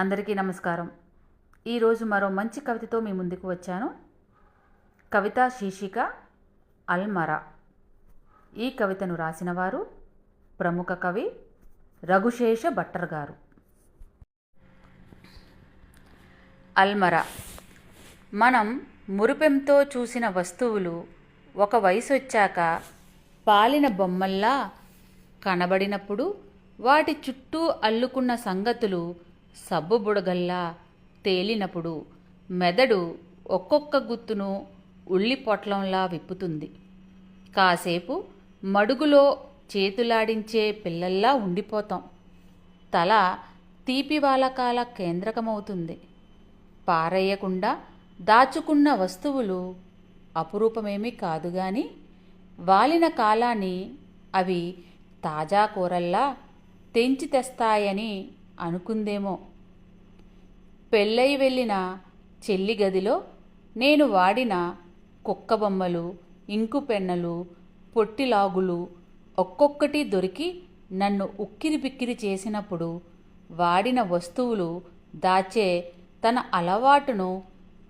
అందరికీ నమస్కారం. ఈరోజు మరో మంచి కవితతో మీ ముందుకు వచ్చాను. కవిత శీర్షిక అల్మరా. ఈ కవితను రాసినవారు ప్రముఖ కవి రఘుశేష భట్టర్ గారు. అల్మరా. మనం మురిపెంతో చూసిన వస్తువులు ఒక వయసు వచ్చాక పాలిన బొమ్మల్లా కనబడినప్పుడు వాటి చుట్టూ అల్లుకున్న సంగతులు సబ్బు బుడగల్లా తేలినప్పుడు మెదడు ఒక్కొక్క గుత్తును ఉల్లి పొట్లంలా విప్పుతుంది. కాసేపు మడుగులో చేతులాడించే పిల్లల్లా ఉండిపోతాం. తల తీపివాలకాల కేంద్రకమవుతుంది. పారేయకుండా దాచుకున్న వస్తువులు అపురూపమేమీ కాదు గాని వాలిన కాలాన్ని అవి తాజా కూరల్లా తెంచి తెస్తాయని అనుకుందేమో. పెళ్ళై వెళ్ళిన చెల్లి గదిలో నేను వాడిన కుక్క బొమ్మలు ఇంకు పెన్నలు పొట్టిలాగులు ఒక్కొక్కటి దొరికి నన్ను ఉక్కిరి బిక్కిరి చేసినప్పుడు వాడిన వస్తువులు దాచే తన అలవాటును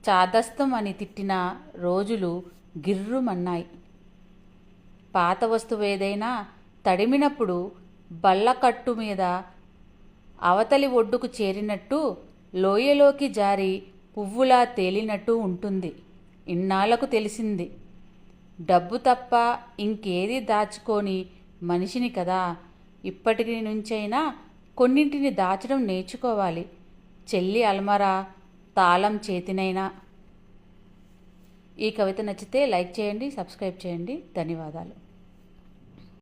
చాదస్తం అని తిట్టిన రోజులు గిర్రుమన్నాయి. పాత వస్తువు ఏదైనా తడిమినప్పుడు బల్లకట్టు మీద అవతలి ఒడ్డుకు చేరినట్టు లోయలోకి జారి పువ్వులా తేలినట్టు ఉంటుంది. ఇన్నాళ్ళకు తెలిసింది. డబ్బు తప్ప ఇంకేది దాచుకొని మనిషిని కదా. ఇప్పటి నుంచైనా కొన్నింటిని దాచడం నేర్చుకోవాలి. చెల్లి అల్మరా తాళం చేతినైనా. ఈ కవిత నచ్చితే లైక్ చేయండి సబ్స్క్రైబ్ చేయండి. ధన్యవాదాలు.